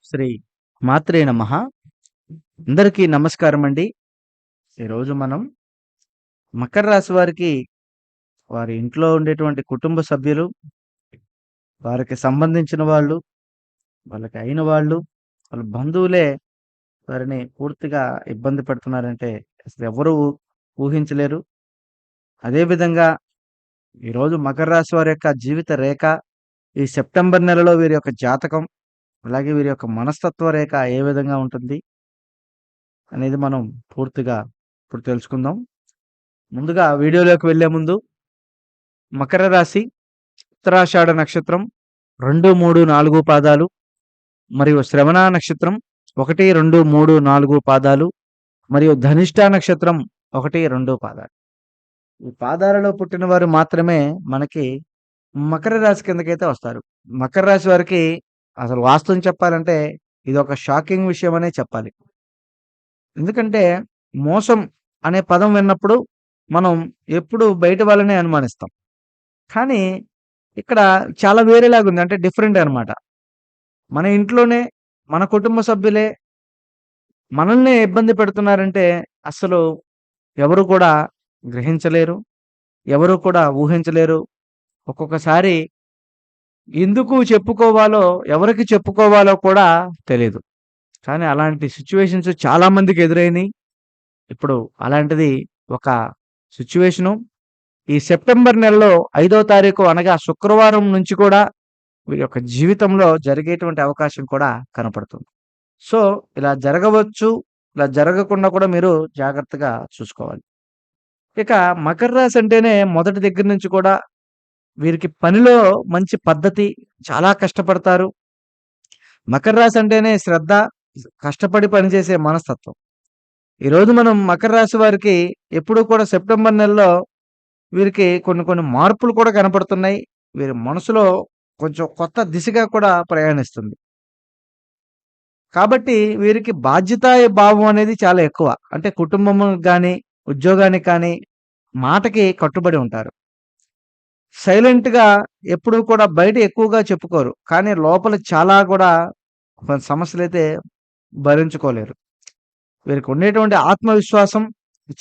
శ్రీ మాత్రే నమ. అందరికీ నమస్కారం అండి. ఈరోజు మనం మకర రాశి వారికి వారి ఇంట్లో ఉండేటువంటి కుటుంబ సభ్యులు వారికి సంబంధించిన వాళ్ళు వాళ్ళకి అయిన వాళ్ళు వాళ్ళ బంధువులే వారిని పూర్తిగా ఇబ్బంది పెడుతున్నారంటే అసలు ఎవరు ఊహించలేరు అదేవిధంగా ఈరోజు మకర రాశి వారి యొక్క జీవిత రేఖ ఈ సెప్టెంబర్ నెలలో వీరి యొక్క జాతకం అలాగే వీరి యొక్క మనస్తత్వ రేఖ ఏ విధంగా ఉంటుంది అనేది మనం పూర్తిగా ఇప్పుడు తెలుసుకుందాం. ముందుగా వీడియోలోకి వెళ్ళే ముందు మకర రాశి ఉత్తరాషాఢ నక్షత్రం రెండు మూడు నాలుగు పాదాలు మరియు శ్రవణ నక్షత్రం ఒకటి రెండు మూడు నాలుగు పాదాలు మరియు ధనిష్ట నక్షత్రం ఒకటి రెండు పాదాలు. ఈ పాదాలలో పుట్టిన వారు మాత్రమే మనకి మకర రాశి కిందకైతే వస్తారు. మకర రాశి వారికి అసలు వాస్తవం చెప్పాలంటే ఇది ఒక షాకింగ్ విషయం అనే చెప్పాలి. ఎందుకంటే మోసం అనే పదం విన్నప్పుడు మనం ఎప్పుడు బయట వాళ్ళనే అనుమానిస్తాం. కానీ ఇక్కడ చాలా వేరేలాగా ఉంది. అంటే డిఫరెంట్ అన్నమాట. మన ఇంట్లోనే మన కుటుంబ సభ్యులే మనల్ని ఇబ్బంది పెడుతున్నారంటే అసలు ఎవరు కూడా గ్రహించలేరు ఎవరు కూడా ఊహించలేరు. ఒక్కొక్కసారి ఎందుకు చెప్పుకోవాలో ఎవరికి చెప్పుకోవాలో కూడా తెలియదు కానీ అలాంటి సిచ్యువేషన్స్ చాలా మందికి ఎదురైనాయి. ఇప్పుడు అలాంటిది ఒక సిచ్యువేషను ఈ సెప్టెంబర్ నెలలో ఐదో తారీఖు అనగా శుక్రవారం నుంచి కూడా వీరి యొక్క జీవితంలో జరిగేటువంటి అవకాశం కూడా కనపడుతుంది. సో ఇలా జరగవచ్చు ఇలా జరగకుండా కూడా మీరు జాగ్రత్తగా చూసుకోవాలి. ఇక మకర రాశి అంటేనే మొదటి దగ్గర నుంచి కూడా వీరికి పనిలో మంచి పద్ధతి చాలా కష్టపడతారు. మకర రాశి అంటేనే శ్రద్ధ కష్టపడి పనిచేసే మనస్తత్వం. ఈరోజు మనం మకర రాశి వారికి ఎప్పుడూ కూడా సెప్టెంబర్ నెలలో వీరికి కొన్ని కొన్ని మార్పులు కూడా కనపడుతున్నాయి. వీరి మనసులో కొంచెం కొత్త దిశగా కూడా ప్రయాణిస్తుంది. కాబట్టి వీరికి బాధ్యత భావం అనేది చాలా ఎక్కువ. అంటే కుటుంబం కానీ ఉద్యోగానికి కానీ మాటకి కట్టుబడి ఉంటారు. సైలెంట్గా ఎప్పుడూ ఎప్పుడు కూడా బయట ఎక్కువగా చెప్పుకోరు. కానీ లోపల చాలా కూడా కొన్ని సమస్యలు అయితే భరించుకోలేరు. వీరికి ఉండేటువంటి ఆత్మవిశ్వాసం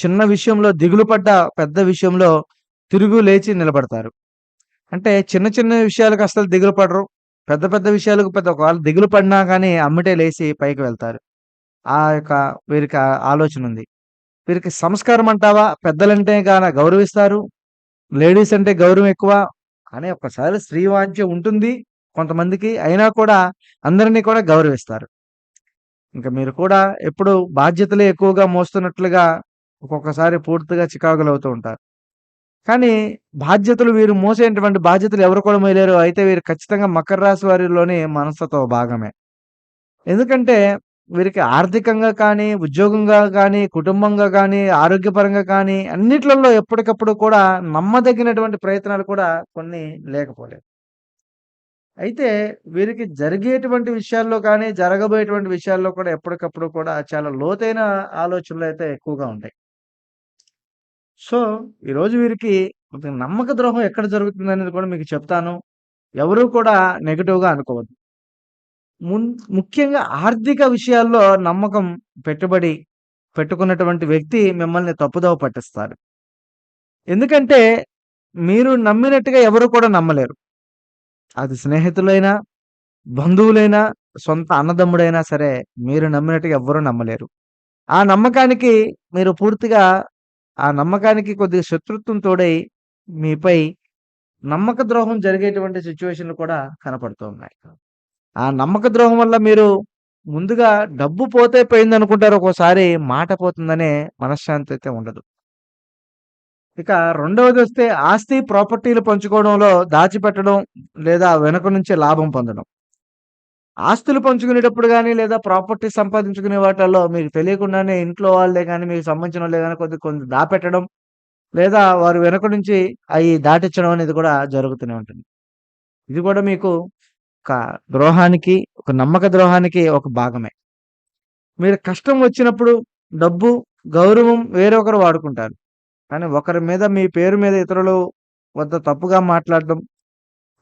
చిన్న విషయంలో దిగులు పడ్డ పెద్ద విషయంలో తిరుగు లేచి నిలబడతారు. అంటే చిన్న చిన్న విషయాలకు అసలు దిగులు పడరు. పెద్ద పెద్ద విషయాలకు పెద్ద ఒకవేళ దిగులు పడినా కానీ అమ్మటే లేచి పైకి వెళ్తారు. ఆ యొక్క వీరికి ఆలోచన ఉంది. వీరికి సంస్కారం అంటావా? పెద్దలంటే గాన గౌరవిస్తారు. లేడీస్ అంటే గౌరవం ఎక్కువ. కానీ ఒక్కసారి స్త్రీవాంఛ ఉంటుంది. కొంతమందికి అయినా కూడా అందరినీ కూడా గౌరవిస్తారు. ఇంకా మీరు కూడా ఎప్పుడు బాధ్యతలే ఎక్కువగా మోస్తున్నట్లుగా ఒక్కొక్కసారి పూర్తిగా చికాకులు అవుతూ ఉంటారు. కానీ బాధ్యతలు వీరు మోసేటువంటి బాధ్యతలు ఎవరు కూడా మోయలేరు. అయితే వీరు ఖచ్చితంగా మకర రాశి వారిలోని మనస్తత్వ భాగమే. ఎందుకంటే వీరికి ఆర్థికంగా కానీ ఉద్యోగంగా కానీ కుటుంబంగా కానీ ఆరోగ్యపరంగా కానీ అన్నిట్లలో ఎప్పటికప్పుడు కూడా నమ్మదగినటువంటి ప్రయత్నాలు కూడా కొన్ని లేకపోలేదు. అయితే వీరికి జరిగేటువంటి విషయాల్లో కానీ జరగబోయేటువంటి విషయాల్లో కూడా ఎప్పటికప్పుడు కూడా చాలా లోతైన ఆలోచనలు అయితే ఎక్కువగా ఉంటాయి. సో ఈరోజు వీరికి నమ్మక ద్రోహం ఎక్కడ జరుగుతుంది అనేది కూడా మీకు చెప్తాను. ఎవరు కూడా నెగిటివ్గా అనుకోవద్దు. ముఖ్యంగా ఆర్థిక విషయాల్లో నమ్మకం పెట్టుబడి పెట్టుకున్నటువంటి వ్యక్తి మిమ్మల్ని తప్పుదోవ పట్టిస్తారు. ఎందుకంటే మీరు నమ్మినట్టుగా ఎవరు కూడా నమ్మలేరు. అది స్నేహితులైనా బంధువులైనా సొంత అన్నదమ్ముడైనా సరే మీరు నమ్మినట్టుగా ఎవ్వరూ నమ్మలేరు. ఆ నమ్మకానికి మీరు పూర్తిగా ఆ నమ్మకానికి కొద్దిగా శత్రుత్వం తోడై మీపై నమ్మక ద్రోహం జరిగేటువంటి సిచ్యువేషన్లు కూడా కనపడుతూ ఉన్నాయి. ఆ నమ్మక ద్రోహం వల్ల మీరు ముందుగా డబ్బు పోతే పోయింది అనుకుంటారు ఒక్కోసారి మాట పోతుందనే మనశ్శాంతి అయితే ఉండదు. ఇక రెండవది వస్తే ఆస్తి ప్రాపర్టీలు పంచుకోవడంలో దాచిపెట్టడం లేదా వెనుక నుంచి లాభం పొందడం. ఆస్తులు పంచుకునేటప్పుడు కానీ లేదా ప్రాపర్టీ సంపాదించుకునే వాటిల్లో మీకు తెలియకుండానే ఇంట్లో వాళ్ళే కానీ మీకు సంబంధించిన వాళ్ళే కానీ కొద్ది కొంత దాపెట్టడం లేదా వారు వెనుక నుంచి అవి దాటించడం అనేది కూడా జరుగుతూనే ఉంటుంది. ఇది కూడా మీకు ఒక ద్రోహానికి ఒక నమ్మక ద్రోహానికి ఒక భాగమే మీరు కష్టం వచ్చినప్పుడు డబ్బు గౌరవం వేరొకరు వాడుకుంటారు కానీ ఒకరి మీద మీ పేరు మీద ఇతరులు వద్ద తప్పుగా మాట్లాడడం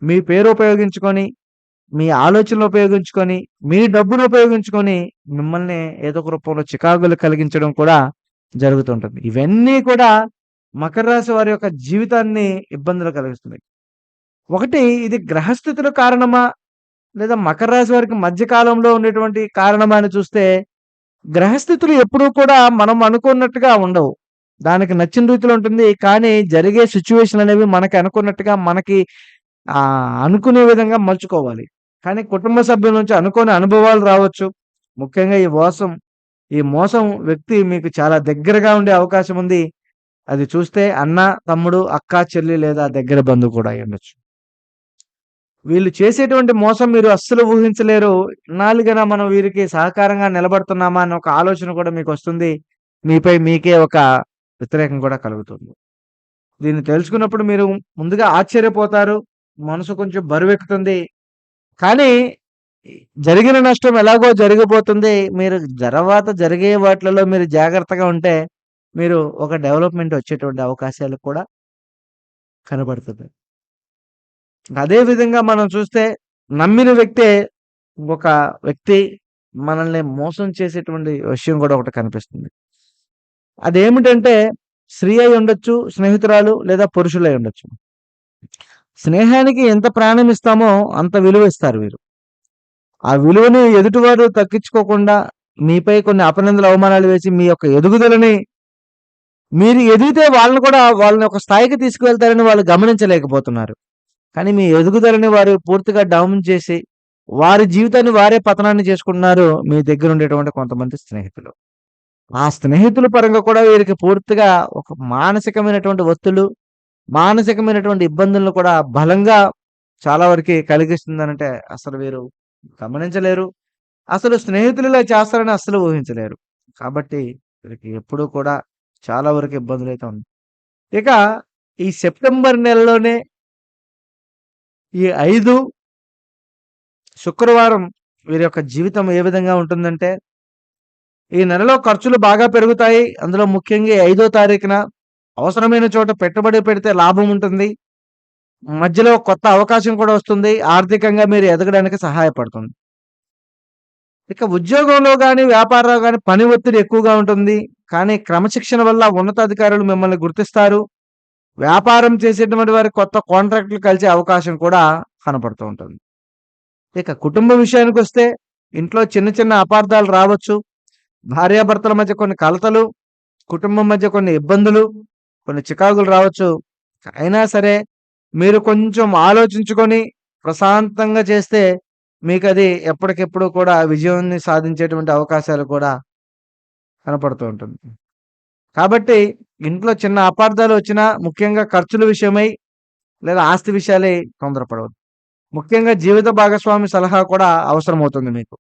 మీ పేరు ఉపయోగించుకొని మీ ఆలోచనలు ఉపయోగించుకొని, మీ డబ్బును ఉపయోగించుకొని మిమ్మల్ని ఏదో ఒక రూపంలో చికాకులు కలిగించడం కూడా జరుగుతుంటుంది. ఇవన్నీ కూడా మకర రాశి వారి యొక్క జీవితాన్ని ఇబ్బందులు కలిగిస్తుంది ఒకటి ఇది గ్రహస్థితుల కారణమా? లేదా మకర రాశి వారికి మధ్యకాలంలో ఉండేటువంటి కారణమాన్ని చూస్తే, గ్రహస్థితులు ఎప్పుడూ కూడా మనం అనుకున్నట్టుగా ఉండవు. దానికి నచ్చిన రీతిలో ఉంటుంది. కానీ జరిగే సిచ్యువేషన్ అనేవి మనకి అనుకున్నట్టుగా మనకి అనుకునే విధంగా మలుచుకోవాలి. కానీ కుటుంబ సభ్యుల నుంచి అనుకోని అనుభవాలు రావచ్చు. ముఖ్యంగా ఈ మోసం, ఈ మోసం వ్యక్తి మీకు చాలా దగ్గరగా ఉండే అవకాశం ఉంది. అది చూస్తే అన్న, తమ్ముడు, అక్క, చెల్లి లేదా దగ్గర బంధువు కూడా అయ్యుండొచ్చు. వీళ్ళు చేసేటువంటి మోసం మీరు అస్సలు ఊహించలేరు. ఇన్నాళ్ళుగా మనం వీరికి సహకారంగా నిలబడుతున్నామా అన్న ఒక ఆలోచన కూడా మీకు వస్తుంది మీపై మీకే ఒక వ్యతిరేకం కూడా కలుగుతుంది. దీన్ని తెలుసుకున్నప్పుడు మీరు ముందుగా ఆశ్చర్యపోతారు. మనసు కొంచెం బరువెక్కుతుంది. కానీ జరిగిన నష్టం ఎలాగో జరిగిపోతుంది. మీరు తర్వాత జరిగే వాటిలలో మీరు జాగ్రత్తగా ఉంటే, మీరు ఒక డెవలప్‌మెంట్ వచ్చేటువంటి అవకాశాలు కూడా కనబడుతుంది. అదే విధంగా మనం చూస్తే నమ్మిన వ్యక్తే ఒక వ్యక్తి మనల్ని మోసం చేసేటువంటి విషయం కూడా ఒకటి కనిపిస్తుంది. అదేమిటంటే స్త్రీ అయి ఉండొచ్చు, స్నేహితురాలు లేదా పురుషులై ఉండొచ్చు. స్నేహానికి ఎంత ప్రాణం ఇస్తామో అంత విలువ ఇస్తారు వీరు. ఆ విలువని ఎదుటివారు తగ్గించుకోకుండా మీపై కొన్ని అపనిందలు, అవమానాలు వేసి మీ యొక్క ఎదుగుదలని మీరు ఎదిగితే వాళ్ళని కూడా వాళ్ళని ఒక స్థాయికి తీసుకువెళ్తారని వాళ్ళు గమనించలేకపోతున్నారు. కానీ మీ ఎదుగుదలని వారు పూర్తిగా డౌన్ చేసి, వారి జీవితాన్ని వారే పతనాన్ని చేసుకుంటున్నారు మీ దగ్గర ఉండేటువంటి కొంతమంది స్నేహితులు. ఆ స్నేహితుల పరంగా కూడా వీరికి పూర్తిగా ఒక మానసికమైనటువంటి ఒత్తులు మానసికమైనటువంటి ఇబ్బందులను కూడా బలంగా చాలా వరకు కలిగిస్తుందనంటే అసలు వీరు గమనించలేరు. అసలు స్నేహితులు ఇలా చేస్తారని అసలు ఊహించలేరు. కాబట్టి వీరికి ఎప్పుడూ కూడా చాలా వరకు ఇబ్బందులు అయితే ఉన్నాయి. ఇక ఈ సెప్టెంబర్ నెలలోనే ఈ ఐదు శుక్రవారం వీరి యొక్క జీవితం ఏ విధంగా ఉంటుందంటే ఈ నెలలో ఖర్చులు బాగా పెరుగుతాయి. అందులో ముఖ్యంగా ఐదో తారీఖున అవసరమైన చోట పెట్టుబడి పెడితే లాభం ఉంటుంది. మధ్యలో కొత్త అవకాశం కూడా వస్తుంది. ఆర్థికంగా మీరు ఎదగడానికి సహాయపడుతుంది. ఇక ఉద్యోగంలో కానీ వ్యాపారంలో కానీ పని ఒత్తిడి ఎక్కువగా ఉంటుంది. కానీ క్రమశిక్షణ వల్ల ఉన్నతాధికారులు మిమ్మల్ని గుర్తిస్తారు. వ్యాపారం చేసేటువంటి వారి కొత్త కాంట్రాక్టులు కలిసే అవకాశం కూడా కనపడుతూ ఉంటుంది. ఇక కుటుంబ విషయానికొస్తే ఇంట్లో చిన్న చిన్న అపార్థాలు రావచ్చు. భార్యాభర్తల మధ్య కొన్ని కలతలు, కుటుంబం మధ్య కొన్ని ఇబ్బందులు, కొన్ని చికాకులు రావచ్చు. అయినా సరే మీరు కొంచెం ఆలోచించుకొని ప్రశాంతంగా చేస్తే మీకు అది ఎప్పటికెప్పుడు కూడా విజయాన్ని సాధించేటువంటి అవకాశాలు కూడా కనపడుతూ ఉంటుంది. కాబట్టి ఇంట్లో చిన్న అపార్థాలు వచ్చినా ముఖ్యంగా ఖర్చుల విషయమై లేదా ఆస్తి విషయాలై తొందరపడవద్దు. ముఖ్యంగా జీవిత భాగస్వామి సలహా కూడా అవసరమవుతుంది మీకు.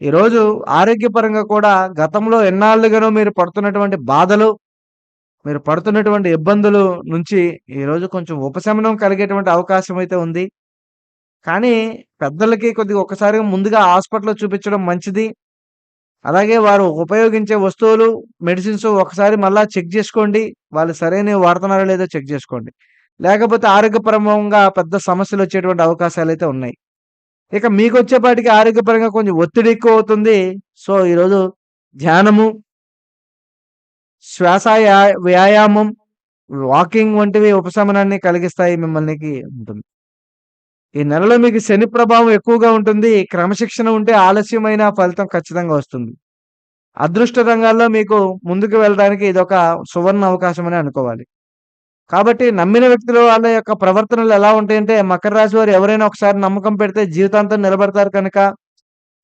ఈరోజు ఆరోగ్యపరంగా కూడా గతంలో ఎన్నాళ్ళుగానో మీరు పడుతున్నటువంటి బాధలు, మీరు పడుతున్నటువంటి ఇబ్బందులు నుంచి ఈరోజు కొంచెం ఉపశమనం కలిగేటువంటి అవకాశం అయితే ఉంది. కానీ పెద్దలకి కొద్దిగా ఒక్కసారిగా ముందుగా హాస్పిటల్‌లో చూపించడం మంచిది. అలాగే వారు ఉపయోగించే వస్తువులు, మెడిసిన్స్ ఒకసారి మళ్ళా చెక్ చేసుకోండి. వాళ్ళు సరైనవి వాడుతున్నారో లేదో చెక్ చేసుకోండి. లేకపోతే ఆరోగ్యపరంగా పెద్ద సమస్యలు వచ్చేటువంటి అవకాశాలు అయితే ఉన్నాయి. ఇక మీకు వచ్చేపాటికి ఆరోగ్యపరంగా కొంచెం ఒత్తిడి ఎక్కువ అవుతుంది సో, ఈరోజు ధ్యానము శ్వాస వ్యాయామం, వాకింగ్ వంటివి ఉపశమనాన్ని కలిగిస్తాయి మిమ్మల్నికి ఉంటుంది. ఈ నెలలో మీకు శని ప్రభావం ఎక్కువగా ఉంటుంది. క్రమశిక్షణ ఉంటే ఆలస్యమైన ఫలితం ఖచ్చితంగా వస్తుంది. అదృష్ట రంగాల్లో మీకు ముందుకు వెళ్ళడానికి ఇదొక సువర్ణ అవకాశం అని అనుకోవాలి. కాబట్టి నమ్మిన వ్యక్తుల వాళ్ళ యొక్క ప్రవర్తనలు ఎలా ఉంటాయంటే మకర రాశి వారు ఎవరైనా ఒకసారి నమ్మకం పెడితే జీవితాంతం నిలబడతారు కనుక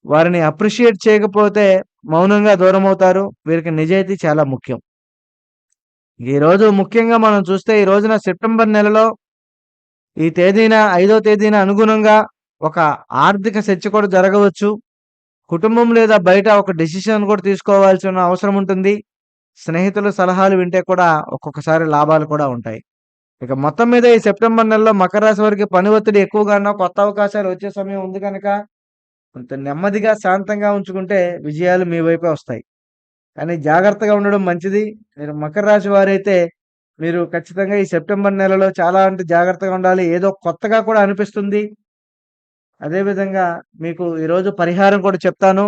వారిని అప్రిషియేట్ చేయకపోతే మౌనంగా దూరం అవుతారు వీరికి నిజాయితీ చాలా ముఖ్యం. ఈరోజు ముఖ్యంగా మనం చూస్తే ఈ రోజున సెప్టెంబర్ నెలలో ఈ తేదీన ఐదో తేదీన అనుగుణంగా ఒక ఆర్థిక చర్చ కూడా జరగవచ్చు. కుటుంబం లేదా బయట ఒక డెసిషన్ కూడా తీసుకోవాల్సిన అవసరం ఉంటుంది. స్నేహితుల సలహాలు వింటే కూడా ఒక్కొక్కసారి లాభాలు కూడా ఉంటాయి. ఇక మొత్తం మీద ఈ సెప్టెంబర్ నెలలో మకర రాశి వారికి పని ఒత్తిడి ఎక్కువగానో, కొత్త అవకాశాలు వచ్చే సమయం ఉంది కనుక కొంత నెమ్మదిగా, శాంతంగా ఉంచుకుంటే విజయాలు మీ వైపే వస్తాయి. కానీ జాగ్రత్తగా ఉండడం మంచిది. మీరు మకర రాశి వారైతే మీరు ఖచ్చితంగా ఈ సెప్టెంబర్ నెలలో చాలా అంటే జాగ్రత్తగా ఉండాలి. ఏదో కొత్తగా కూడా అనిపిస్తుంది. అదేవిధంగా మీకు ఈరోజు పరిహారం కూడా చెప్తాను.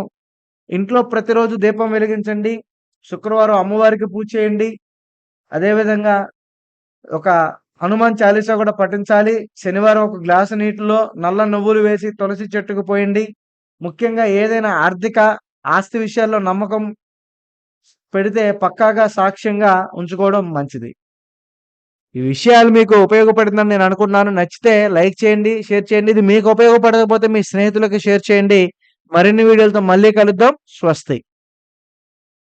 ఇంట్లో ప్రతిరోజు దీపం వెలిగించండి. శుక్రవారం అమ్మవారికి పూజ చేయండి. అదేవిధంగా ఒక హనుమాన్ చాలీసా కూడా పఠించాలి. శనివారం ఒక గ్లాసు నీటిలో నల్ల నువ్వులు వేసి తులసి చెట్టుకు పోయండి. ముఖ్యంగా ఏదైనా ఆర్థిక, ఆస్తి విషయాల్లో నమ్మకం పెడితే పక్కాగా సాక్ష్యంగా ఉంచుకోవడం మంచిది. ఈ విషయాలు మీకు ఉపయోగపడుతుందని నేను అనుకుంటున్నాను. నచ్చితే లైక్ చేయండి, షేర్ చేయండి. ఇది మీకు ఉపయోగపడకపోతే మీ స్నేహితులకు షేర్ చేయండి. మరిన్ని వీడియోలతో మళ్ళీ కలుద్దాం. స్వస్తి.